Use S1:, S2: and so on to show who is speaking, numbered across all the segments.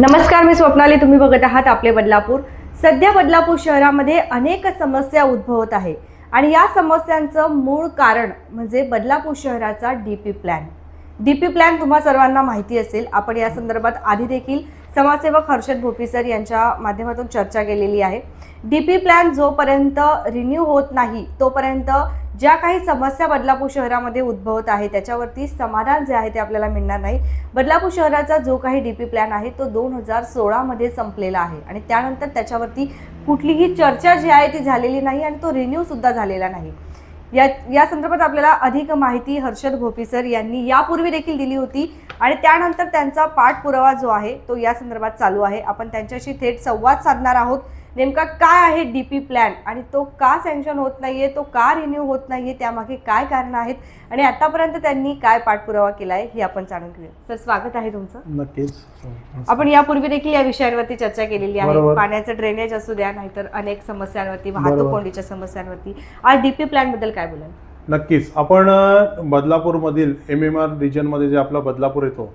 S1: नमस्कार मी स्वप्नाली. तुम्ही बघत आहात आपले बदलापूर. सध्या बदलापूर शहरामध्ये अनेक समस्या उद्भवत आहे. आणि या समस्यांचं मूळ कारण म्हणजे बदलापूर शहराचा D P plan D P plan तुम्हा सर्वांना माहिती असेल. आपण या संदर्भात आधी देखील समाजसेवक हर्षद भोपी सर यांच्या माध्यमातून चर्चा केलेली आहे. डी पी प्लॅन जोपर्यंत रिन्यू होत नाही तोपर्यंत ज्या काही समस्या बदलापूर शहरामध्ये उद्भवत आहे त्याच्यावरती समाधान जे आहे ते आपल्याला मिळणार नाही. बदलापूर शहराचा जो काही डी पी प्लॅन आहे तो दोन हजार सोळामध्ये संपलेला आहे. आणि त्यानंतर त्याच्यावरती कुठलीही चर्चा जी आहे ती झालेली नाही आणि तो रिन्यूसुद्धा झालेला नाही. या या संदर्भात आपल्याला अधिक माहिती हर्षद भोपी सर यांनी यापूर्वी देखील दिली होती. आणि त्यानंतर त्यांचा पाठपुरावा जो आहे तो या संदर्भात चालू आहे. आपण त्यांच्याशी थेट संवाद साधणार आहोत. नेमका काय आहे डी पी प्लॅन आणि तो का सँक्शन होत नाहीये तो का रिन्यू होत नाहीये त्यामागे काय कारण आहेत? आणि आतापर्यंत त्यांनी काय पाठपुरावा केला आहे हे आपण जाणून घेऊया. सर स्वागत आहे तुमचं.
S2: नक्कीच.
S1: आपण यापूर्वी देखील या विषयांवरती चर्चा केलेली आहे. पाण्याचं ड्रेनेज असू द्या नाहीतर अनेक समस्यांवरती वाहतूक. कोंडीच्या समस्यांवरती. आज डीपी प्लॅनबद्दल काय बोलाल?
S2: नक्कीच. आपण बदलापूरमधील एम एम आर रिजनमध्ये जे आपला बदलापूर येतो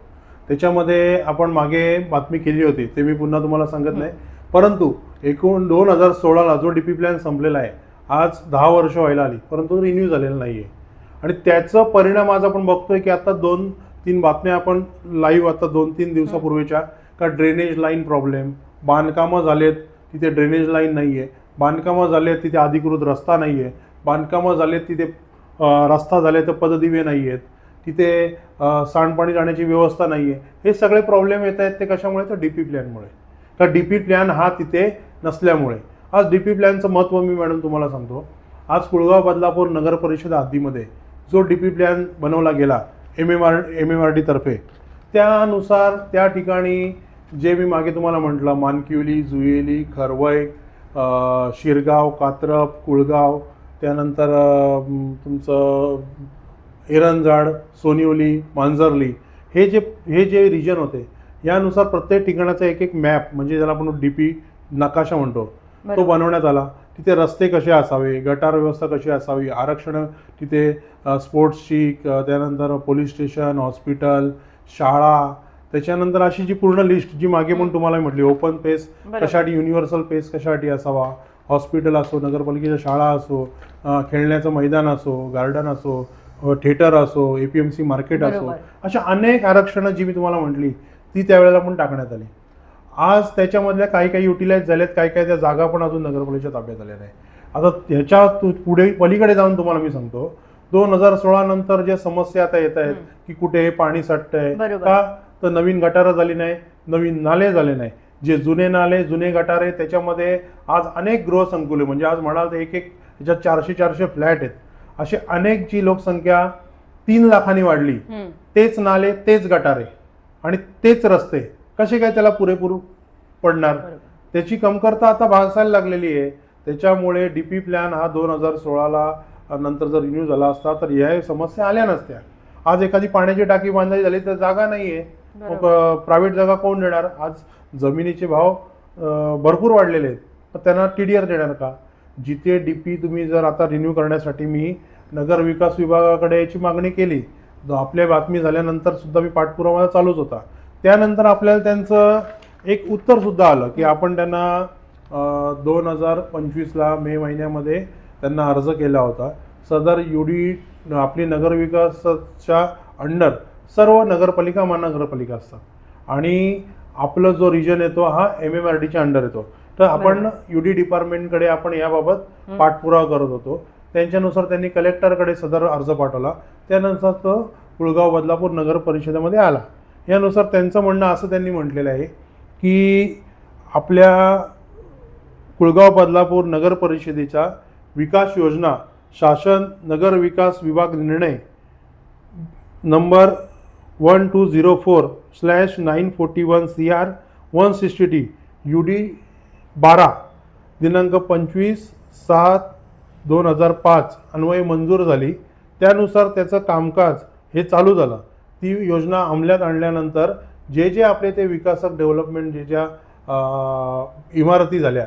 S2: त्याच्यामध्ये आपण मागे बातमी केली होती ते मी पुन्हा तुम्हाला सांगत नाही. परंतु एकूण दोन हजार सोळाला जो डी पी प्लॅन संपलेला आहे आज दहा वर्ष व्हायला आली परंतु रिन्यू झालेला नाही आहे आणि त्याचा परिणाम आज आपण बघतोय की आता दोन तीन बातम्या आपण लाईव्ह आता दोन तीन दिवसापूर्वीच्या का ड्रेनेज लाईन प्रॉब्लेम बांधकामं झालेत तिथे ड्रेनेज लाईन नाही आहे बांधकामं झालेत तिथे अधिकृत रस्ता नाही आहे बांधकामं झालेत तिथे रस्ता झाले तर पददिवे नाही आहेत तिथे सांडपाणी जाण्याची व्यवस्था नाही आहे हे सगळे प्रॉब्लेम येत आहेत ते कशामुळे? तर डी पी प्लॅनमुळे का डी पी प्लॅन हा तिथे नसल्यामुळे. आज डी पी प्लॅनचं महत्त्व मी मॅडम तुम्हाला सांगतो. आज कुळगाव बदलापूर नगर परिषद हद्दीमध्ये जो डी पी प्लॅन बनवला गेला M M R M M R डीतर्फे त्यानुसार त्या ठिकाणी जे मी मागे तुम्हाला म्हटलं मानकिवली जुएली खरवय शिरगाव कात्रप कुळगाव त्यानंतर तुमचं एरंजाड सोनिवली मांजरली हे जे हे जे रिजन होते यानुसार प्रत्येक ठिकाणाचा एक एक मॅप म्हणजे ज्याला आपण डी पी नकाशा म्हणतो तो. बनवण्यात आला तिथे रस्ते कसे असावे गटार व्यवस्था कशी असावी आरक्षण तिथे स्पोर्ट्सची त्यानंतर पोलीस स्टेशन हॉस्पिटल शाळा त्याच्यानंतर अशी जी पूर्ण लिस्ट जी मागे पण तुम्हाला म्हटली ओपन पेस. कशासाठी युनिव्हर्सल पेस कशासाठी असावा हॉस्पिटल असो नगरपालिकेच्या शाळा असो खेळण्याचं मैदान असो गार्डन असो थिएटर असो A P M C market असो. अशा अनेक आरक्षणं जी मी तुम्हाला म्हटली ती त्यावेळेला पण टाकण्यात आली. आज त्याच्यामधल्या काही काही युटिलाइज झाल्यात काही काही त्या जागा पण अजून नगरपालिकेच्या ताब्यात आल्या नाही. आता त्याच्या तु- पुढे पलीकडे जाऊन तुम्हाला मी सांगतो. दोन हजार सोळा नंतर ज्या समस्या आता येत आहेत. की कुठे पाणी साठतंय. का तर नवीन गटारं झाली नाही नवीन नाले झाले नाही. जे जुने नाले जुने गटारे त्याच्यामध्ये आज अनेक गृहसंकुले म्हणजे आज म्हणाल तर एक एक ह्याच्यात चारशे चारशे फ्लॅट आहेत. असे अनेक जी लोकसंख्या तीन लाखांनी वाढली. तेच नाले तेच गटारे. आणि तेच रस्ते कसे काय त्याला पुरेपूर पडणार. त्याची कमतरता आता भासायला लागलेली आहे. त्याच्यामुळे डी पी प्लॅन हा दोन हजार सोळाला नंतर जर रिन्यू झाला असता तर या समस्या आल्या नसत्या. आज एखादी पाण्याची टाकी बांधायची झाली तर जागा नाही आहे
S1: बरोबर.
S2: प्रायव्हेट जागा कोण देणार? आज जमिनीचे भाव भरपूर वाढलेले आहेत. पण त्यांना टी डी आर देणार का? जिथे डी पी तुम्ही जर आता रिन्यू करण्यासाठी मी नगर विकास विभागाकडे याची मागणी केली आपल्या बातमी झाल्यानंतर सुद्धा मी पाठपुरावा चालूच होता. त्यानंतर आपल्याला त्यांचं एक उत्तर सुद्धा आलं की आपण त्यांना दोन हजार पंचवीसला मे महिन्यामध्ये त्यांना अर्ज केला होता. सदर युडी आपली नगरविकासाच्या अंडर सर्व नगरपालिका महानगरपालिका असतात. आणि आपलं जो रिजन येतो हा एम एम आर डीच्या अंडर येतो. तर आपण यू डी डिपार्टमेंटकडे आपण याबाबत. पाठपुरावा करत होतो. त्यांच्यानुसार त्यांनी कलेक्टरकडे सदर अर्ज पाठवला. त्यानुसार तो कुळगाव बदलापूर नगर परिषदेमध्ये आला. यानुसार त्यांचं म्हणणं असं त्यांनी म्हटलेलं आहे की आपल्या कुळगाव बदलापूर नगर परिषदेच्या विकास योजना शासन नगर विकास विभाग निर्णय number one two zero four slash nine forty one C R one sixty T U D बारा दिनांक पंचवीस सात दोन हजार पाच अन्वय मंजूर झाली. त्यानुसार त्याचं कामकाज हे चालू झालं. ती योजना अंमल्यात आणल्यानंतर जे जे आपले ते विकासक डेव्हलपमेंट जे ज्या इमारती झाल्या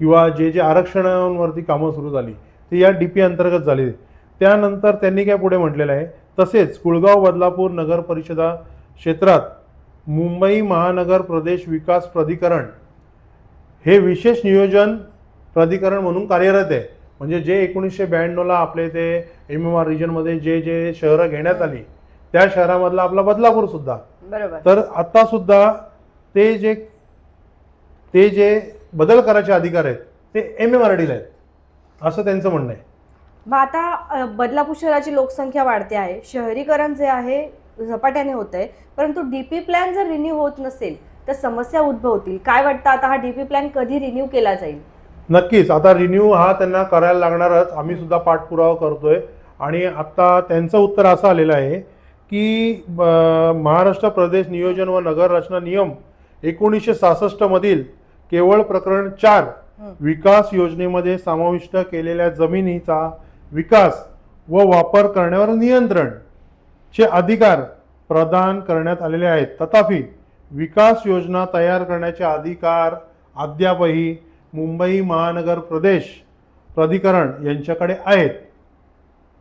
S2: किंवा जे जे आरक्षणांवरती कामं सुरू झाली ते या डी पी अंतर्गत झाली. त्यानंतर त्यांनी काय पुढे म्हटलेलं आहे? तसेच कुळगाव बदलापूर नगर परिषदा क्षेत्रात मुंबई महानगर प्रदेश विकास प्राधिकरण हे विशेष नियोजन प्राधिकरण म्हणून कार्यरत आहे. म्हणजे जे एकोणीसशे ब्याण्णवला आपले ते एम एम आर रिजनमध्ये जे जे शहरं घेण्यात आली त्या शहरामधला आपला बदलापूर सुद्धा.
S1: बरोबर.
S2: तर आता सुद्धा ते जे ते जे बदल करायचे अधिकार आहेत ते एम एम आर डीला आहेत. असं त्यांचं म्हणणं आहे.
S1: मग आता बदलापूर शहराची लोकसंख्या वाढते आहे शहरीकरण जे आहे झपाट्याने होत आहे परंतु डीपी प्लॅन जर रिन्यू होत नसेल तर समस्या उद्भवतील. काय वाटतं आता हा डीपी प्लॅन कधी रिन्यू केला जाईल?
S2: नक्कीच. आता रिन्यू हा त्यांना करायला लागणारच. आम्ही सुद्धा पाठपुरावा करतोय. आणि आता त्यांचं उत्तर असं आलेलं आहे की महाराष्ट्र प्रदेश नियोजन व नगर रचना नियम एकोणीसशे सहासष्टमधील केवळ प्रकरण चार. विकास योजनेमध्ये समाविष्ट केलेल्या जमिनीचा विकास व वापर करण्यावर नियंत्रण चे अधिकार प्रदान करण्यात आलेले आहेत. तथापि विकास योजना तयार करण्याचे अधिकार अद्यापही मुंबई महानगर प्रदेश प्राधिकरण यांच्याकडे आहेत.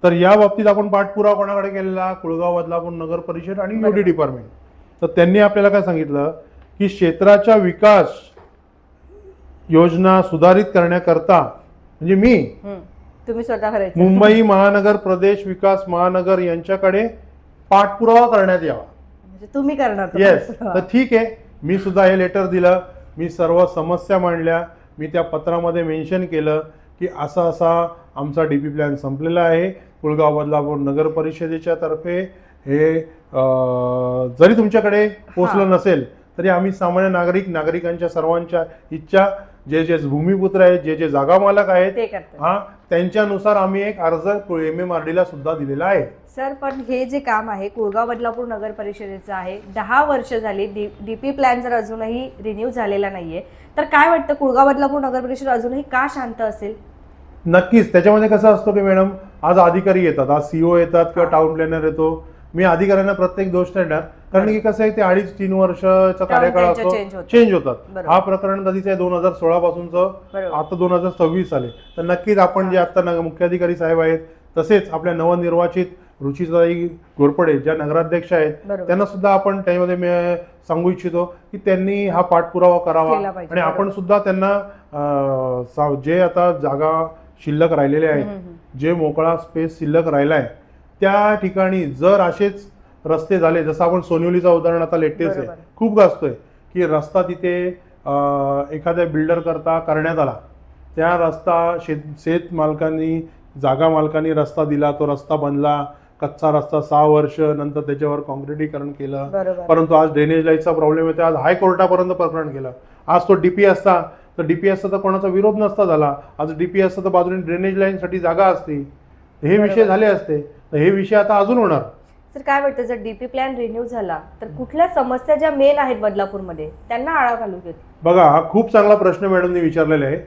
S2: तर या बाबतीत आपण पाठपुरावा कोणाकडे केलेला? कुळगाव बदलापूर नगर परिषद आणि युडी. डिपार्टमेंट. तर त्यांनी आपल्याला काय सांगितलं? की क्षेत्राच्या विकास योजना सुधारित करण्याकरता म्हणजे मी.
S1: तुम्ही स्वतः
S2: मुंबई महानगर प्रदेश विकास महानगर यांच्याकडे पाठपुरावा करण्यात यावा.
S1: म्हणजे तुम्ही करणार
S2: येस. तर ठीक आहे. मी सुद्धा हे लेटर दिलं. मी सर्व समस्या मांडल्या. मी त्या पत्रामध्ये मेन्शन केलं की असा असा आमचा डी पी प्लॅन संपलेला आहे. कुळगाव बदलापूर नगर परिषदेच्या तर्फे हे जरी तुमच्याकडे पोचलं नसेल तरी आम्ही सामान्य नागरिक नागरिकांच्या सर्वांच्या इच्छा जे जे भूमिपुत्र आहेत जे जे जागा मालक आहेत हा त्यांच्यानुसार आम्ही एक अर्ज एम. एम आर डीला सुद्धा दिलेला आहे.
S1: सर पण हे जे काम आहे कुळगाव बदलापूर नगर परिषदेचं आहे दहा वर्ष झाली डी डीपी प्लॅन जर अजूनही रिन्यू झालेला नाहीये तर काय वाटतं कुळगाव बदलापूर नगर परिषद अजूनही का शांत असेल?
S2: नक्कीच. त्याच्यामध्ये कसं असतं की मॅडम आज अधिकारी येतात आज सीओ येतात किंवा टाउन प्लॅनर येतो. मी अधिकाऱ्यांना प्रत्येक दोष देणार. कारण की कसं आहे ते अडीच तीन वर्षाचा कार्यकाळ असतो. चेंज होतात. हा प्रकरण कधीच आहे दोन हजार सोळा पासूनचं. आता दोन हजार सव्वीस आले. तर नक्कीच आपण जे आता मुख्याधिकारी साहेब आहेत तसेच आपल्या नवनिर्वाचित रुचिताई घोरपडे ज्या नगराध्यक्ष आहेत. त्यांना सुद्धा आपण त्यामध्ये सांगू इच्छितो की त्यांनी हा पाठपुरावा करावा आणि आपण. सुद्धा त्यांना जे आता जागा शिल्लक राहिलेल्या आहेत. जे मोकळा स्पेस शिल्लक राहिला आहे त्या ठिकाणी जर असेच रस्ते झाले जसं आपण सोनिवलीचं उदाहरण आता लेटेस्ट आहे. खूप गाजतोय की रस्ता तिथे एखाद्या बिल्डर करता करण्यात आला त्या रस्ता शेत शेत मालकांनी जागा मालकांनी रस्ता दिला तो रस्ता बनला कच्चा रस्ता सहा वर्ष नंतर त्याच्यावर कॉन्क्रिटीकरण केलं. परंतु आज ड्रेनेज लाईनचा प्रॉब्लेम येतो आज हायकोर्टापर्यंत प्रकरण केलं. आज तो डीपी असता तर डीपी असता तर कोणाचा विरोध नसता झाला. आज डीपी असता तर बाजूने ड्रेनेज लाईनसाठी जागा असती. हे विषय. झाले असते. तर हे विषय आता अजून होणार.
S1: तर काय वाटतं? जर डीपी प्लॅन रिन्यू झाला तर कुठल्या समस्या ज्या मेन आहेत बदलापूरमध्ये त्यांना आळा घालू घेत
S2: बघा हा खूप चांगला प्रश्न मॅडमने विचारलेला आहे.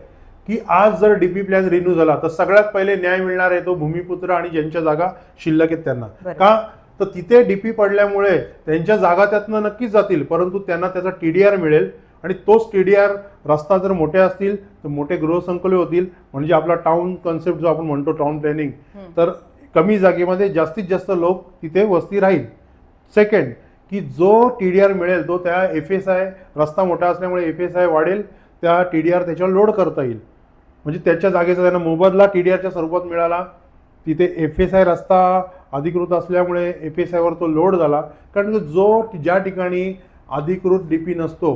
S2: की आज जर डीपी प्लॅन रिन्यू झाला तर सगळ्यात पहिले न्याय मिळणार आहे तो भूमिपुत्र आणि ज्यांच्या जागा शिल्लक आहेत त्यांना. का? तर तिथे डीपी पडल्यामुळे त्यांच्या जागा त्यातनं नक्कीच जातील परंतु त्यांना त्याचा टीडीआर मिळेल आणि तोच टीडीआर रस्ता जर मोठे असतील तर मोठे गृहसंकुले होतील. म्हणजे आपला टाउन कन्सेप्ट जो आपण म्हणतो टाउन प्लॅनिंग. तर कमी जागेमध्ये जास्तीत जास्त लोक तिथे वस्ती राहील. सेकंड की जो टी डी आर मिळेल तो त्या एफ एस आय रस्ता मोठा असल्यामुळे एफ एस आय वाढेल त्या टी डी आर त्याच्यावर लोड करता येईल. म्हणजे त्याच्या जागेचा त्यांना मोबदला टी डी आरच्या स्वरूपात मिळाला. तिथे एफ एस आय रस्ता अधिकृत असल्यामुळे एफ एस आयवर तो लोड झाला. कारण जो ज्या ठिकाणी अधिकृत डी पी नसतो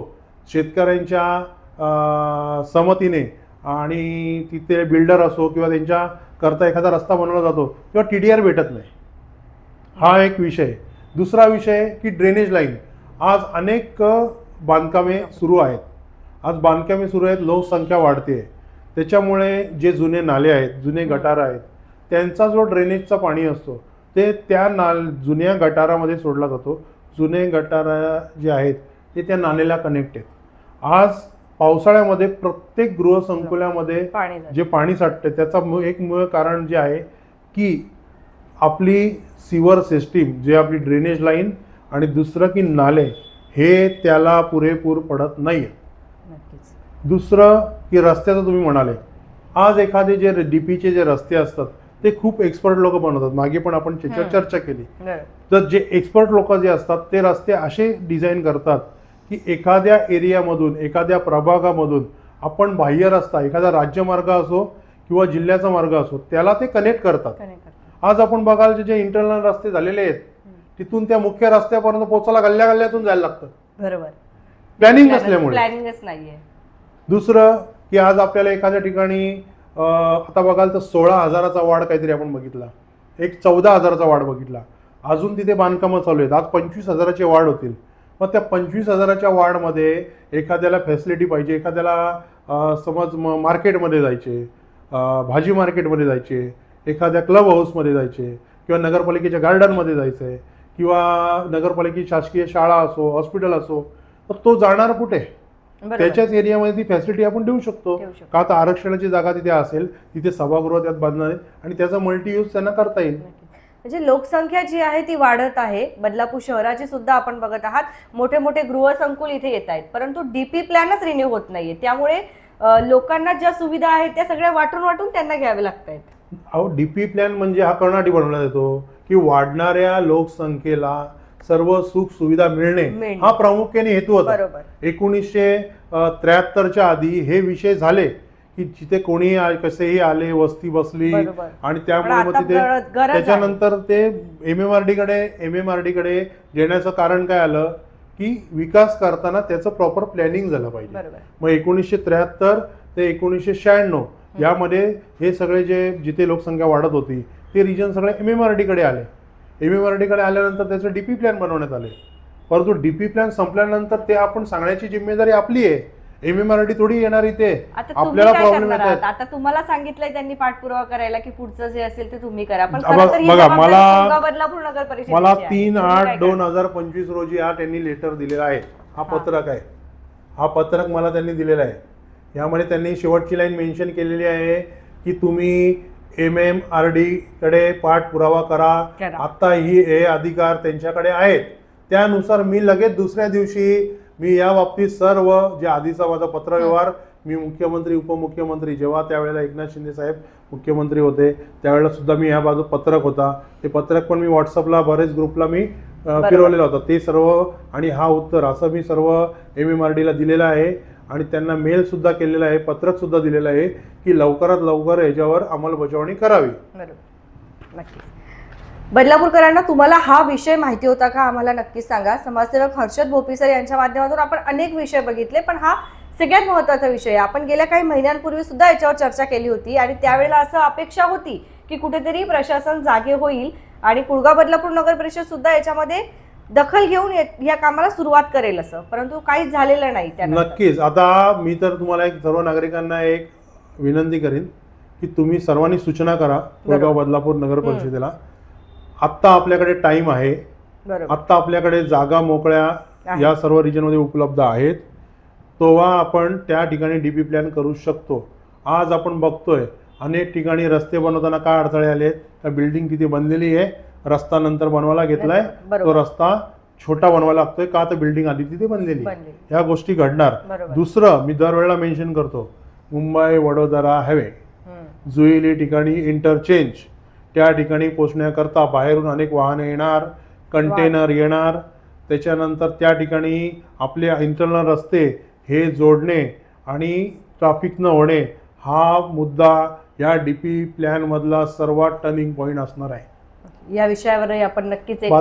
S2: शेतकऱ्यांच्या समतीने संमतीने आणि तिथे बिल्डर असो किंवा त्यांच्या करता एखादा रस्ता बनवला जातो किंवा टी डी आर भेटत नाही. हा एक विषय. दुसरा विषय की ड्रेनेज लाईन आज अनेक बांधकामे सुरू आहेत. आज बांधकामे सुरू आहेत लोकसंख्या वाढते आहे त्याच्यामुळे जे जुने नाले आहेत जुने गटार आहेत त्यांचा जो ड्रेनेजचा पाणी असतो ते त्या नाल जुन्या गटारामध्ये सोडला जातो. जुने गटार जे आहेत ते त्या नालेला कनेक्ट आहेत. आज पावसाळ्यामध्ये प्रत्येक गृहसंकुलामध्ये. जे पाणी साठते त्याचा मू- एक मूळ कारण जे आहे की आपली सिवर सिस्टीम जे आपली ड्रेनेज लाईन आणि दुसरं की नाले हे त्याला पुरेपूर पडत नाही
S1: नक्कीच
S2: दुसरं की रस्त्याचं तुम्ही म्हणाले. आज एखादे जे डी पीचे जे रस्ते असतात ते खूप एक्सपर्ट लोक बनवतात. मागे पण आपण त्याच्यावर. चर्चा केली. तर जे एक्सपर्ट लोक जे असतात ते रस्ते असे डिझाईन करतात की एखाद्या एरियामधून एखाद्या प्रभागामधून आपण बाह्य रस्ता एखादा राज्यमार्ग असो किंवा जिल्ह्याचा मार्ग असो त्याला ते कनेक्ट करतात. आज आपण बघाल जे- जे इंटरनल रस्ते झालेले आहेत तिथून त्या मुख्य रस्त्यापर्यंत पोहोचायला गल्ल्या गल्ल्यातून जायला लागतं.
S1: बरोबर.
S2: प्लॅनिंग नसल्यामुळे.
S1: प्लॅनिंगच नाहीये.
S2: दुसरं की आज आपल्याला एखाद्या ठिकाणी आता बघाल तर सोळा हजाराचा वाढ काहीतरी आपण बघितला. एक चौदा हजाराचा वाढ बघितला. अजून तिथे बांधकामं चालू आहेत. आज पंचवीस हजाराची वाढ होतील. मग त्या पंचवीस हजाराच्या वाढमध्ये एखाद्याला फॅसिलिटी पाहिजे एखाद्याला समज म- मार्केटमध्ये जायचे भाजी मार्केटमध्ये जायचे एखाद्या क्लब हाऊसमध्ये जायचे किंवा नगरपालिकेच्या गार्डनमध्ये जायचं आहे किंवा नगरपालिकेची शासकीय शाळा असो हॉस्पिटल असो तर तो जाणार कुठे? त्याच्याच एरियामध्ये ती फॅसिलिटी आपण देऊ शकतो. का तर आरक्षणाची जागा तिथे असेल तिथे सभागृह त्यात बांधणार आहे आणि त्याचा मल्टी यूज त्यांना करता येईल.
S1: म्हणजे लोकसंख्या जी आहे ती वाढत आहे. बदलापूर शहराची सुद्धा आपण बघत आहात. मोठे मोठे गृहसंकुल इथे येत आहेत. परंतु डीपी प्लॅनच रिन्यू होत नाहीये. त्यामुळे लोकांना ज्या सुविधा आहेत त्या सगळ्या वाटून वाटून त्यांना घ्याव्या लागत आहेत.
S2: अहो डीपी प्लॅन म्हणजे हा कर्नाटी बनवण्यात येतो. की वाढणाऱ्या लोकसंख्येला सर्व सुख सुविधा मिळणे. हा प्रामुख्याने हेतू होता एकोणीसशे त्र्याहत्तरच्या आधी हे विषय झाले की जिथे कोणी कसेही आले वस्ती बसली. आणि त्यामुळे मग तिथे. त्याच्यानंतर ते एम एम आर डी कडे एम एम आर डी कडे येण्याचं कारण काय आलं की विकास करताना त्याचं प्रॉपर प्लॅनिंग झालं पाहिजे मग एकोणीसशे त्र्याहत्तर ते एकोणीसशे शहाण्णव यामध्ये हे सगळे जे जिथे लोकसंख्या वाढत होती ते रिजन सगळे एम एम आरकडे आले एम एम आरकडे आल्यानंतर त्याचं डीपी प्लॅन बनवण्यात आले परंतु डीपी प्लॅन संपल्यानंतर ते आपण सांगण्याची जिम्मेदारी आपली आहे. एम एम आर डी थोडी येणार इथे. आपल्याला प्रॉब्लेम
S1: आता तुम्हाला सांगितलंय त्यांनी पाठपुरावा करायला की पुढचं जे असेल ते तुम्ही करा. पण
S2: बघा- मला- मला. तीन आठ दोन? हजार पंचवीस रोजी हा त्यांनी लेटर दिलेला आहे. हा
S1: हा.
S2: पत्रक आहे. हा पत्रक मला त्यांनी दिलेला आहे. यामध्ये त्यांनी शेवटची लाईन मेन्शन केलेली आहे की तुम्ही एम एम आर डी कडे पाठपुरावा करा.
S1: करा.
S2: आता ही हे अधिकार त्यांच्याकडे आहेत. त्यानुसार मी लगेच दुसऱ्या दिवशी मी या बाबतीत सर्व जे आधीचा माझा पत्रव्यवहार मी मुख्यमंत्री उपमुख्यमंत्री जेव्हा त्यावेळेला एकनाथ शिंदे साहेब मुख्यमंत्री होते त्यावेळेला सुद्धा मी ह्या बाजू पत्रक होता. ते पत्रक पण मी व्हॉट्सअपला बरेच ग्रुपला मी अ,
S1: बरोबर.
S2: फिरवलेला होता. ते सर्व आणि हा उत्तर असं मी सर्व एम एम आर डीला दिलेलं आहे. आणि त्यांना मेलसुद्धा केलेला आहे पत्रकसुद्धा दिलेलं आहे की लवकरात लवकर याच्यावर अंमलबजावणी करावी.
S1: बरोबर. नक्कीच. बदलापूरकरांना तुम्हाला हा विषय माहिती होता का? आम्हाला नक्कीच सांगा. समाजसेवक हर्षद भोपीसर यांच्या माध्यमातून आपण अनेक विषय बघितले पण हा सगळ्यात महत्त्वाचा विषय आहे. आपण गेल्या काही महिन्यांपूर्वी सुद्धा याच्यावर चर्चा केली होती आणि त्यावेळेला असं अपेक्षा होती की कुठेतरी प्रशासन जागे होईल आणि कुळगाव बदलापूर नगर परिषद सुद्धा याच्यामध्ये दखल घेऊन या- कामाला सुरुवात करेल असं. परंतु काहीच झालेलं नाही त्यानंतर.
S2: नक्कीच. आता मी तर तुम्हाला एक सर्व नागरिकांना एक विनंती करीन की तुम्ही सर्वांनी सूचना करा कोळगाव बदलापूर नगर परिषदेला. आत्ता आपल्याकडे टाइम आहे. आत्ता आपल्याकडे जागा मोकळ्या. या सर्व रिजनमध्ये उपलब्ध आहेत. तेव्हा आपण त्या ठिकाणी डीपी प्लॅन करू शकतो. आज आपण बघतोय अनेक ठिकाणी रस्ते बनवताना काय अडथळे आले त्या बिल्डिंग किती बनलेली आहे? रस्ता नंतर बनवायला घेतलाय. तो रस्ता छोटा बनवायला लागतोय का? तर बिल्डिंग आधी तिथे बनलेली ह्या गोष्टी घडणार. दुसरं मी दरवेळेला मेन्शन करतो मुंबई वडोदरा हायवे. जुईली ठिकाणी इंटरचेंज त्या ठिकाणी पोचण्याकरता बाहेरून अनेक वाहने येणार कंटेनर येणार. त्याच्यानंतर त्या ठिकाणी आपले इंटरनल रस्ते हे जोडणे आणि ट्रॅफिक न होणे हा मुद्दा या डी पी प्लॅनमधला सर्वात टर्निंग पॉईंट असणार आहे.
S1: या विषयावरही आपण नक्कीच एक.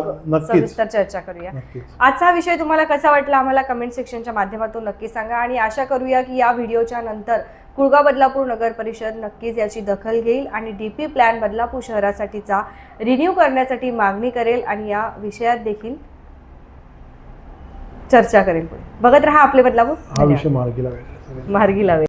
S1: सविस्तर चर्चा करूया. आजचा विषय तुम्हाला कसा वाटला आम्हाला कमेंट सेक्शनच्या माध्यमातून नक्की सांगा आणि आशा करूया की या व्हिडिओच्या नंतर कुळगाव बदलापूर नगर परिषद नक्कीच याची दखल घेईल आणि डी पी प्लॅन बदलापूर शहरासाठीचा रिन्यू करण्यासाठी मागणी करेल आणि या विषयात देखील चर्चा करेल पुढे. बघत राहा आपले बदलापूर.
S2: हा विषय मार्गी लावेल
S1: मार्गी लावेल.